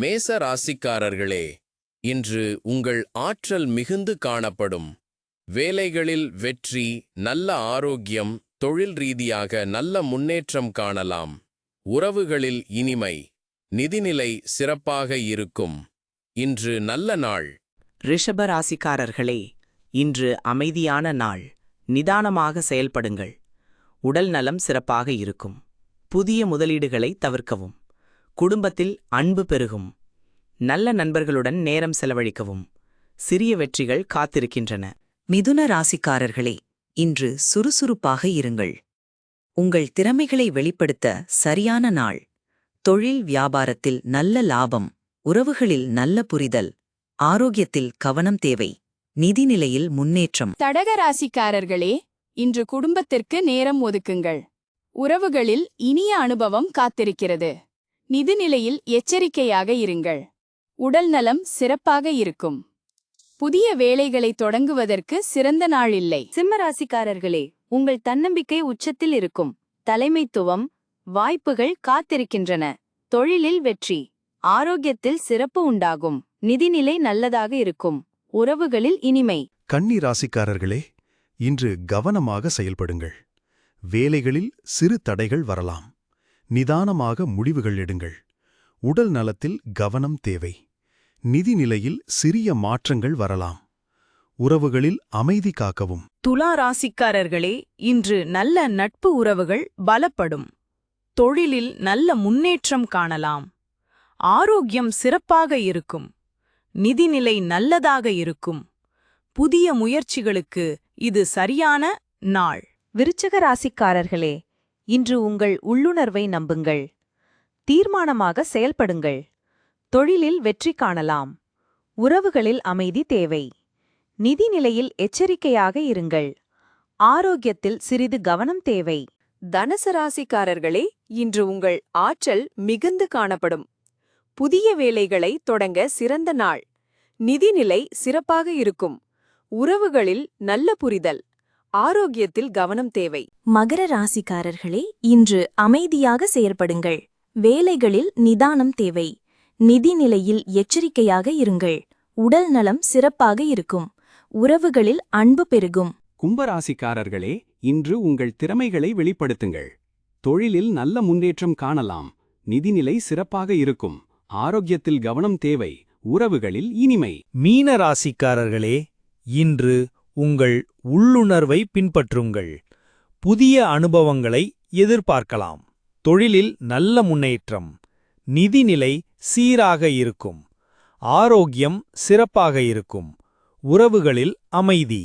மேச ராசிக்காரர்களே இன்று உங்கள் ஆற்றல் மிகுந்து காணப்படும். வேலைகளில் வெற்றி நல்ல ஆரோக்கியம் தொழில் ரீதியாக நல்ல முன்னேற்றம் காணலாம். உறவுகளில் இனிமை நிதிநிலை சிறப்பாக இருக்கும். இன்று நல்ல நாள். ரிஷப ராசிக்காரர்களே இன்று அமைதியான நாள். நிதானமாக செயல்படுங்கள். உடல் நலம் சிறப்பாக இருக்கும். புதிய முதலீடுகளை தவிர்க்கவும். குடும்பத்தில் அன்பு பெருகும். நல்ல நண்பர்களுடன் நேரம் செலவழிக்கவும். சிறிய வெற்றிகள் காத்திருக்கின்றன. மிதுன ராசிக்காரர்களே இன்று சுறுசுறுப்பாக இருங்கள். உங்கள் திறமைகளை வெளிப்படுத்த சரியான நாள். தொழில் வியாபாரத்தில் நல்ல லாபம் உறவுகளில் நல்ல புரிதல் ஆரோக்கியத்தில் கவனம் தேவை நிதிநிலையில் முன்னேற்றம். தடக ராசிக்காரர்களே இன்று குடும்பத்திற்கு நேரம் ஒதுக்குங்கள். உறவுகளில் இனிய அனுபவம் காத்திருக்கிறது. நிதிநிலையில் எச்சரிக்கையாக இருங்கள். உடல் நலம் சிறப்பாக இருக்கும். புதிய வேலைகளை தொடங்குவதற்கு சிறந்த நாள் இல்லை. சிம்ம ராசிக்காரர்களே உங்கள் தன்னம்பிக்கை உச்சத்தில் இருக்கும். தலைமைத்துவம் வாய்ப்புகள் காத்திருக்கின்றன. தொழிலில் வெற்றி ஆரோக்கியத்தில் சிறப்பு உண்டாகும். நிதிநிலை நல்லதாக இருக்கும். உறவுகளில் இனிமை. கன்னி ராசிக்காரர்களே இன்று கவனமாக செயல்படுங்கள். வேலைகளில் சிறு தடைகள் வரலாம். நிதானமாக முடிவுகள் எடுங்கள். உடல் நலத்தில் கவனம் தேவை. நிதிநிலையில் சிறிய மாற்றங்கள் வரலாம். உறவுகளில் அமைதி காக்கவும். துலா ராசிக்காரர்களே இன்று நல்ல நட்பு உறவுகள் பலப்படும். தொழிலில் நல்ல முன்னேற்றம் காணலாம். ஆரோக்கியம் சிறப்பாக இருக்கும். நிதிநிலை நல்லதாக இருக்கும். புதிய முயற்சிகளுக்கு இது சரியான நாள். விருச்சக ராசிக்காரர்களே இன்று உங்கள் உள்ளுணர்வை நம்புங்கள். தீர்மானமாக செயல்படுங்கள். தொழிலில் வெற்றி காணலாம். உறவுகளில் அமைதி தேவை. நிதிநிலையில் எச்சரிக்கையாக இருங்கள். ஆரோக்கியத்தில் சிறிது கவனம் தேவை. தனசராசிக்காரர்களே இன்று உங்கள் ஆற்றல் மிகுந்து காணப்படும். புதிய வேலைகளை தொடங்க சிறந்த நாள். நிதிநிலை சிறப்பாக இருக்கும். உறவுகளில் நல்ல புரிதல். ஆரோக்கியத்தில் கவனம் தேவை. மகர ராசிக்காரர்களே இன்று அமைதியாக செயற்படுங்கள். வேலைகளில் நிதானம் தேவை. நிதிநிலையில் எச்சரிக்கையாக இருங்கள். உடல் நலம் சிறப்பாக இருக்கும். உறவுகளில் அன்பு பெருகும். கும்பராசிக்காரர்களே இன்று உங்கள் திறமைகளை வெளிப்படுத்துங்கள். தொழிலில் நல்ல முன்னேற்றம் காணலாம். நிதிநிலை சிறப்பாக இருக்கும். ஆரோக்கியத்தில் கவனம் தேவை. உறவுகளில் இனிமை. மீன ராசிக்காரர்களே இன்று உங்கள் உள்ளுணர்வை பின்பற்றுங்கள். புதிய அனுபவங்களை எதிர்பார்க்கலாம். தொழிலில் நல்ல முன்னேற்றம். நிதிநிலை சீராக இருக்கும். ஆரோக்கியம் சிறப்பாக இருக்கும். உறவுகளில் அமைதி.